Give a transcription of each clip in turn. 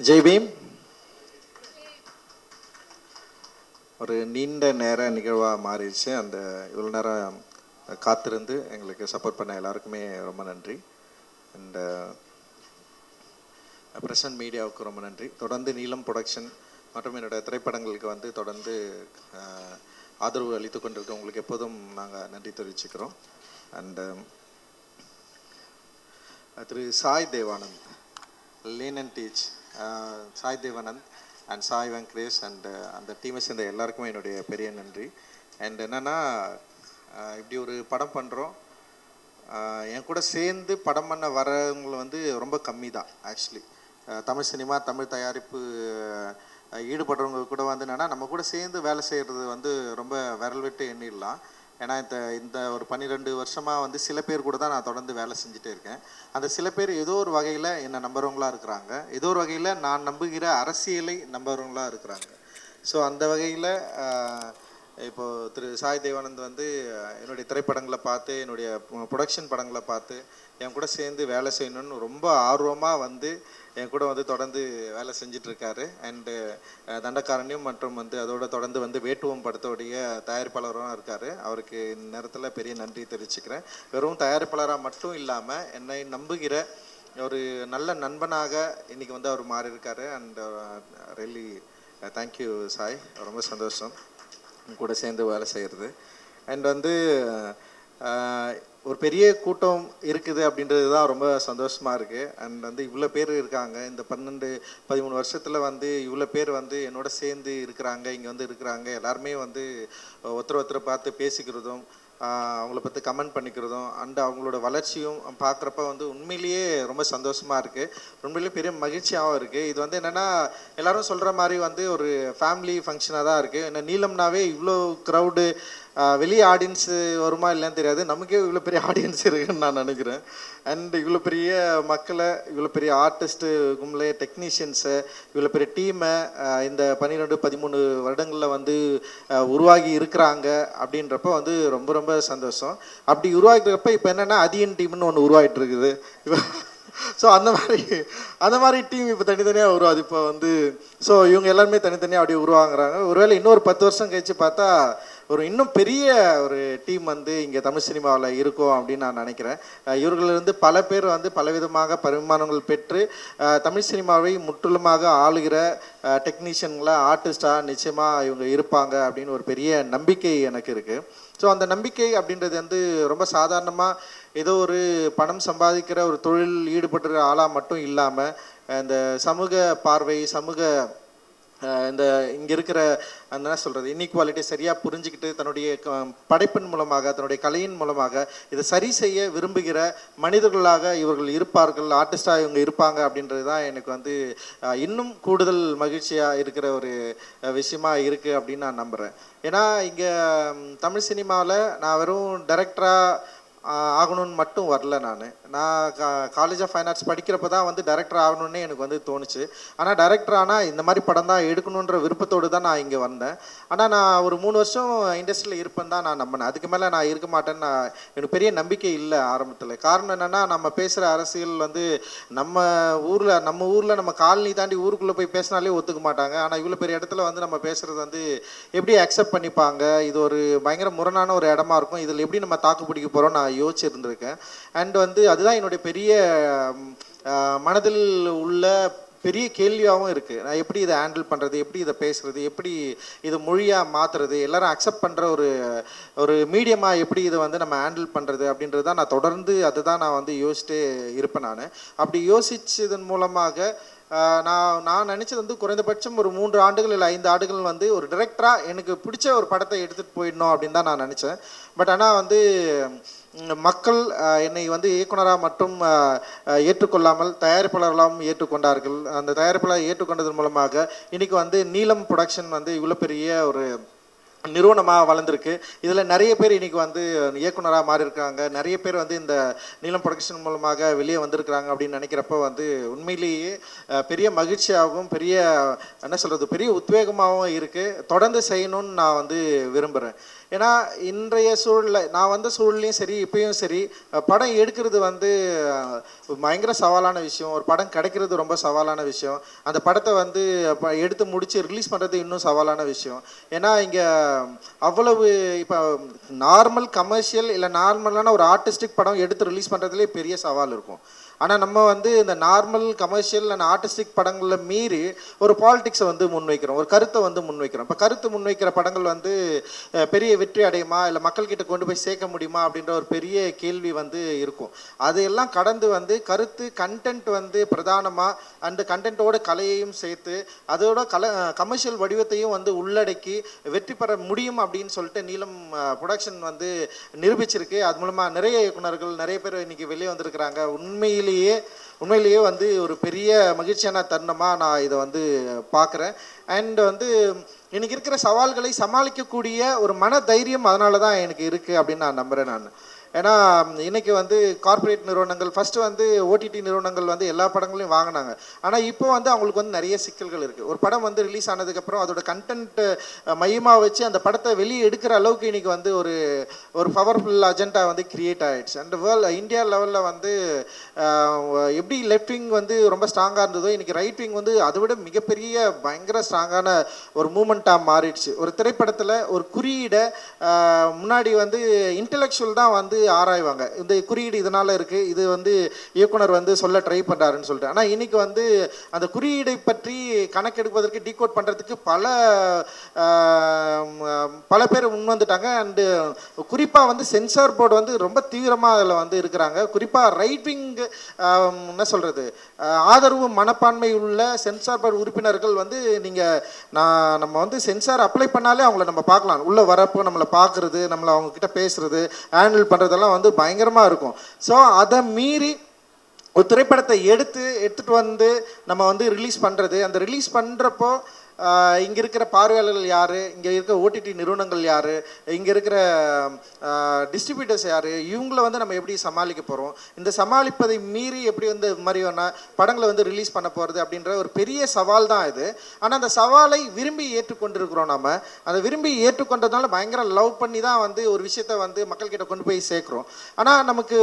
ஜெய் பீம். ஒரு நீண்ட நேர நிகழ்வாக மாறிடுச்சு. அந்த இவ்வளோ நேரம் காத்திருந்து எங்களுக்கு சப்போர்ட் பண்ண எல்லாருக்குமே ரொம்ப நன்றி. அண்ட் uh, பிரசன்ட் மீடியாவுக்கு ரொம்ப நன்றி. தொடர்ந்து நீலம் ப்ரொடக்ஷன் மற்றும் என்னோட திரைப்படங்களுக்கு வந்து தொடர்ந்து uh, ஆதரவு அளித்து கொண்டிருக்க உங்களுக்கு எப்போதும் நாங்கள் நன்றி தெரிவிச்சுக்கிறோம். Um, and Thiru Sai Devanand lean and teach Sai Devanand and Sai Venkatesh and அந்த டீமை சேர்ந்த எல்லாருக்குமே என்னுடைய பெரிய நன்றி. அண்ட் என்னென்னா uh, இப்படி ஒரு படம் பண்ணுறோம் uh, என் கூட சேர்ந்து படம் பண்ண வரவங்களை வந்து ரொம்ப கம்மி தான் actually uh, Tamil cinema Tamil தயாரிப்பு ஈடுபடுறவங்க கூட வந்து என்னென்னா நம்ம கூட சேர்ந்து வேலை செய்கிறது வந்து ரொம்ப விரல் விட்டு எண்ணிடலாம். ஏன்னா இந்த இந்த ஒரு பன்னிரெண்டு வருஷமாக வந்து சில பேர் கூட தான் நான் தொடர்ந்து வேலை செஞ்சுட்டே இருக்கேன். அந்த சில பேர் ஏதோ ஒரு வகையில் என்னை நம்புறவங்களா இருக்கிறாங்க. ஏதோ ஒரு வகையில் நான் நம்புகிற அரசியலை நம்புறவங்களா இருக்கிறாங்க. ஸோ அந்த வகையில் இப்போ திரு சாய் தேவானந்த் வந்து என்னுடைய திரைப்படங்களை பார்த்து என்னுடைய ப்ரொடக்ஷன் படங்களை பார்த்து என் கூட சேர்ந்து வேலை செய்யணும்னு ரொம்ப ஆர்வமாக வந்து என் கூட வந்து தொடர்ந்து வேலை செஞ்சுட்டு அண்டு தண்டக்காரணியும் மற்றும் வந்து அதோட தொடர்ந்து வந்து வேட்டுவம் படத்தோடைய தயாரிப்பாளரும் இருக்கார். அவருக்கு நேரத்தில் பெரிய நன்றி தெரிவிச்சுக்கிறேன். வெறும் தயாரிப்பாளராக மட்டும் இல்லாமல் என்னை நம்புகிற ஒரு நல்ல நண்பனாக இன்றைக்கி வந்து அவர் மாறியிருக்காரு. And really thank you Sai. ரொம்ப சந்தோஷம். கூட சேர்ந்து வேலை செய்கிறது அண்ட் வந்து ஒரு பெரிய கூட்டம் இருக்குது அப்படின்றது தான் ரொம்ப சந்தோஷமாக இருக்குது அண்ட் வந்து இவ்வளோ பேர் இருக்காங்க. இந்த பன்னெண்டு பதிமூணு வருஷத்தில் வந்து இவ்வளோ பேர் வந்து என்னோட சேர்ந்து இருக்கிறாங்க இங்கே வந்து இருக்கிறாங்க. எல்லாருமே வந்து ஒருத்தர் ஒருத்தரை பார்த்து பேசிக்கிறதும் அவங்கள பற்றி கமெண்ட் பண்ணிக்கிறதும் அண்ட் அவங்களோட வளர்ச்சியும் பார்க்குறப்ப வந்து உண்மையிலேயே ரொம்ப சந்தோஷமாக இருக்குது உண்மையிலேயே பெரிய மகிழ்ச்சியாகவும் இருக்குது இது வந்து என்னென்னா எல்லோரும் சொல்கிற மாதிரி வந்து ஒரு ஃபேமிலி ஃபங்க்ஷனாக தான் இருக்குது ஏன்னா நீளம்னாவே இவ்வளோ க்ரௌடு வெளியே ஆடியன்ஸ் வருமா இல்லைன்னு தெரியாது. நமக்கே இவ்வளோ பெரிய ஆடியன்ஸ் இருக்குன்னு நான் நினைக்கிறேன். அண்ட் இவ்வளோ பெரிய மக்களை இவ்வளோ பெரிய ஆர்டிஸ்ட்டு கும்பலே டெக்னீஷியன்ஸு இவ்வளோ பெரிய டீமை இந்த பன்னிரெண்டு பதிமூணு வருடங்களில் வந்து உருவாகி இருக்கிறாங்க அப்படின்றப்ப வந்து ரொம்ப ரொம்ப சந்தோஷம். அப்படி உருவாகிக்கிறப்ப இப்போ என்னென்னா அதியன் டீம்னு ஒன்று உருவாகிட்டு இருக்குது ஸோ அந்த மாதிரி அந்த மாதிரி டீம் இப்போ தனித்தனியாக உருவாது இப்போ வந்து ஸோ இவங்க எல்லாருமே தனித்தனியாக அப்படியே உருவாங்குறாங்க ஒருவேளை இன்னொரு பத்து வருஷம் கழிச்சு பார்த்தா ஒரு இன்னும் பெரிய ஒரு டீம் வந்து இங்கே தமிழ் சினிமாவில் இருக்கும் அப்படின்னு நான் நினைக்கிறேன். இவர்களிருந்து இவர்களிலிருந்து பல பேர் வந்து பலவிதமாக பரிமாணங்கள் பெற்று தமிழ் சினிமாவை முற்றிலுமாக ஆளுகிற டெக்னீஷியன்களை ஆர்டிஸ்டாக நிச்சயமாக இவங்க இருப்பாங்க அப்படின்னு ஒரு பெரிய நம்பிக்கை எனக்கு இருக்குது ஸோ அந்த நம்பிக்கை அப்படின்றது வந்து ரொம்ப சாதாரணமாக ஏதோ ஒரு பணம் சம்பாதிக்கிற ஒரு தொழில் ஈடுபடுற ஆளாக மட்டும் இல்லாமல் இந்த சமூக பார்வை சமூக இந்த இங்கே இருக்கிற அந்த என்ன சொல்கிறது இன்இக்வாலிட்டி சரியாக புரிஞ்சுக்கிட்டு தன்னுடைய க- படைப்பின் மூலமாக தன்னுடைய கலையின் மூலமாக இதை சரி செய்ய விரும்புகிற மனிதர்களாக இவர்கள் இருப்பார்கள் ஆர்டிஸ்டாக இவங்க இருப்பாங்க அப்படின்றது தான் எனக்கு வந்து இன்னும் கூடுதல் மகிழ்ச்சியாக இருக்கிற ஒரு விஷயமாக விஷயமா இருக்குது அப்படின்னு நான் நம்புகிறேன் ஏன்னா இங்கே தமிழ் சினிமாவில் நான் வெறும் டைரக்டராக ஆகணும்னு மட்டும் வரல நான். நான் காலேஜ் ஆஃப் ஃபைன் ஆர்ட்ஸ் படிக்கிறப்ப தான் வந்து டைரக்டர் ஆகணும்னு எனக்கு வந்து தோணுச்சு. ஆனால் டைரக்டர் ஆனால் இந்த மாதிரி படம் தான் எடுக்கணுன்ற விருப்பத்தோடு தான் நான் இங்கே வந்தேன். ஆனால் நான் ஒரு மூணு வருஷம் இண்டஸ்ட்ரியில் இருப்பேன் தான் நான் நம்பினேன். அதுக்கு மேலே நான் இருக்க மாட்டேன்னு நான் எனக்கு பெரிய நம்பிக்கை இல்லை ஆரம்பத்தில். காரணம் என்னென்னா நம்ம பேசுகிற அரசியல் வந்து நம்ம ஊரில் நம்ம ஊரில் நம்ம காலனி தாண்டி ஊருக்குள்ளே போய் பேசினாலே ஒத்துக்க மாட்டாங்க. ஆனால் இவ்வளோ பெரிய இடத்துல வந்து நம்ம பேசுகிறது வந்து எப்படி அக்செப்ட் பண்ணிப்பாங்க? இது ஒரு பயங்கர முரணான ஒரு இடமா இருக்கும். இதில் எப்படி நம்ம தாக்கு பிடிக்க போகிறோம் நான் யோசிச்சிருந்திருக்கேன். அண்ட் வந்து அதுதான் என்னுடைய பெரிய மனதில் உள்ள பெரிய கேள்வியாகவும் இருக்குது நான் எப்படி இதை ஹேண்டில் பண்ணுறது எப்படி இதை பேசுறது எப்படி இதை மொழியாக மாற்றுறது எல்லாரும் அக்செப்ட் பண்ணுற ஒரு ஒரு மீடியமாக எப்படி இதை வந்து நம்ம ஹேண்டில் பண்ணுறது அப்படின்றது தான் நான் தொடர்ந்து அதுதான் நான் வந்து யோசிச்சுட்டே இருப்பேன் நான். அப்படி யோசிச்சதன் மூலமாக நான் நான் நினச்சது வந்து குறைந்தபட்சம் ஒரு மூன்று ஆண்டுகள் இல்லை ஐந்து ஆண்டுகள் வந்து ஒரு டிரெக்டராக எனக்கு பிடிச்ச ஒரு படத்தை எடுத்துகிட்டு போயிடணும் அப்படின்னு தான் நான் நினச்சேன். பட் ஆனால் வந்து மக்கள் என்னை வந்து இயக்குனராக மட்டும் ஏற்றுக்கொள்ளாமல் தயாரிப்பாளர்களாகவும் ஏற்றுக்கொண்டார்கள். அந்த தயாரிப்பாளர் ஏற்றுக்கொண்டதன் மூலமாக இன்னைக்கு வந்து நீலம் ப்ரொடக்ஷன் வந்து இவ்வளோ பெரிய ஒரு நிறுவனமாக வளர்ந்துருக்கு. இதில் நிறைய பேர் இன்றைக்கி வந்து இயக்குனராக மாறி இருக்காங்க நிறைய பேர் வந்து இந்த நீலம் ப்ரொடக்ஷன் மூலமாக வெளியே வந்திருக்கிறாங்க அப்படின்னு நினைக்கிறப்ப வந்து உண்மையிலேயே பெரிய மகிழ்ச்சியாகவும் பெரிய என்ன சொல்கிறது பெரிய உத்வேகமாகவும் இருக்குது தொடர்ந்து செய்யணும்னு நான் வந்து விரும்புகிறேன் ஏன்னா இன்றைய சூழலில் நான் வந்த சூழல்லையும் சரி இப்பயும் சரி படம் எடுக்கிறது வந்து பயங்கர சவாலான விஷயம். ஒரு படம் கிடைக்கிறது ரொம்ப சவாலான விஷயம். அந்த படத்தை வந்து ப- எடுத்து முடித்து ரிலீஸ் பண்ணுறது இன்னும் சவாலான விஷயம். ஏன்னா இங்கே அவ்வளவு இப்போ நார்மல் கமர்ஷியல் இல்லை நார்மலான ஒரு ஆர்டிஸ்டிக் படம் எடுத்து ரிலீஸ் பண்ணுறதுலேயே பெரிய சவால் இருக்கும். ஆனால் நம்ம வந்து இந்த நார்மல் கமர்ஷியல் அண்ட் ஆர்டிஸ்டிக் படங்களில் மீறி ஒரு பாலிடிக்ஸை வந்து முன்வைக்கிறோம். ஒரு கருத்தை வந்து முன்வைக்கிறோம். இப்போ கருத்து முன்வைக்கிற படங்கள் வந்து பெரிய வெற்றி அடையுமா? இல்லை மக்கள்கிட்ட கொண்டு போய் சேர்க்க முடியுமா? அப்படின்ற ஒரு பெரிய கேள்வி வந்து இருக்கும். அதையெல்லாம் கடந்து வந்து கருத்து கண்டென்ட் வந்து பிரதானமாக அந்த கண்டென்ட்டோட கலையையும் சேர்த்து அதோட கல கமர்ஷியல் வடிவத்தையும் வந்து உள்ளடக்கி வெற்றி பெற முடியும் அப்படின்னு சொல்லிட்டு நீலம் ப்ரொடக்ஷன் வந்து நிரூபிச்சிருக்கு. அது மூலமாக நிறைய இயக்குனர்கள் நிறைய பேர் இன்னைக்கு வெளியே வந்திருக்கிறாங்க. உண்மையிலேயே உண்மையிலேயே வந்து ஒரு பெரிய மகிழ்ச்சியான தருணமாக நான் இதை வந்து பார்க்குறேன். அண்ட் வந்து இன்னைக்கு இருக்கிற சவால்களை சமாளிக்கக்கூடிய ஒரு மன தைரியம் அதனால தான் எனக்கு இருக்குது அப்படின்னு நான் நம்புகிறேன் நான். ஏன்னா இன்னைக்கு வந்து கார்ப்பரேட் நிறுவனங்கள் ஃபஸ்ட்டு வந்து ஓடிடி நிறுவனங்கள் வந்து எல்லா படங்களையும் வாங்கினாங்க. ஆனால் இப்போ வந்து அவங்களுக்கு வந்து நிறைய சிக்கல்கள் இருக்குது ஒரு படம் வந்து ரிலீஸ் ஆனதுக்கப்புறம் அதோட கண்டென்ட் மையமாக வச்சு அந்த படத்தை வெளியே எடுக்கிற அளவுக்கு இன்னைக்கு வந்து ஒரு ஒரு பவர்ஃபுல் அஜெண்டா வந்து கிரியேட் ஆகிடுச்சு அண்ட் வேர்ல்ட் இந்தியா லெவலில் வந்து எப்படி லெஃப்ட் விங் வந்து ரொம்ப ஸ்ட்ராங்காக இருந்ததோ இன்னைக்கு ரைட் விங் வந்து அதை விட மிகப்பெரிய பயங்கர ஸ்ட்ராங்கான ஒரு மூமெண்ட்டாக மாறிடுச்சு. ஒரு திரைப்படத்தில் ஒரு குறியீடை முன்னாடி வந்து இன்டெலெக்சுவல் தான் வந்து ஆராய்வாங்க. இந்த குறியீடு இதனால இருக்கு. இது வந்து இயக்குனர் வந்து சொல்ல ட்ரை பண்ணுறாருன்னு சொல்லிட்டு. ஆனால் இன்னைக்கு வந்து அந்த குறியீடை பற்றி கணக்கெடுப்பதற்கு டீகோட் பண்றதுக்கு பல பல பேர் முன் வந்துட்டாங்க. அண்டு குறிப்பாக வந்து சென்சார் போர்டு வந்து ரொம்ப தீவிரமாக அதில் வந்து இருக்கிறாங்க. குறிப்பாக ரைட்விங் என்ன சொல்கிறது ஆதரவு மனப்பான்மை உள்ள சென்சார் போர்டு உறுப்பினர்கள் வந்து நீங்கள் நான் நம்ம வந்து சென்சார் அப்ளை பண்ணாலே அவங்கள நம்ம பார்க்கலாம். உள்ளே வரப்போ நம்மளை பார்க்குறது நம்மளை அவங்க கிட்ட ஹேண்டில் ஹேண்டில் அதெல்லாம் வந்து பயங்கரமாக இருக்கும். ஸோ அதை மீறி ஒரு திரைப்படத்தை எடுத்து எடுத்துகிட்டு வந்து நம்ம வந்து ரிலீஸ் பண்ணுறது அந்த ரிலீஸ் பண்ணுறப்போ இங்கே இருக்கிற பார்வையாளர்கள் யார்? இங்கே இருக்கிற ஓடிடி நிறுவனங்கள் யார்? இங்கே இருக்கிற டிஸ்ட்ரிபியூட்டர்ஸ் யார்? இவங்கள வந்து நம்ம எப்படி சமாளிக்க போகிறோம் இந்த சமாளிப்பதை மீறி எப்படி வந்து மாதிரியான படங்களை வந்து ரிலீஸ் பண்ண போகிறது அப்படின்ற ஒரு பெரிய சவால் தான் இது. ஆனால் அந்த சவாலை விரும்பி ஏற்றுக்கொண்டிருக்கிறோம் நம்ம அதை விரும்பி ஏற்றுக்கொண்டதுனால பயங்கர லவ் பண்ணி தான் வந்து ஒரு விஷயத்தை வந்து மக்கள்கிட்ட கொண்டு போய் சேர்க்குறோம். ஆனால் நமக்கு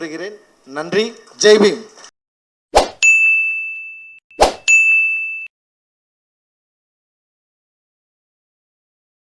பெறுகிறேன் நன்றி. ஜெய்பீம்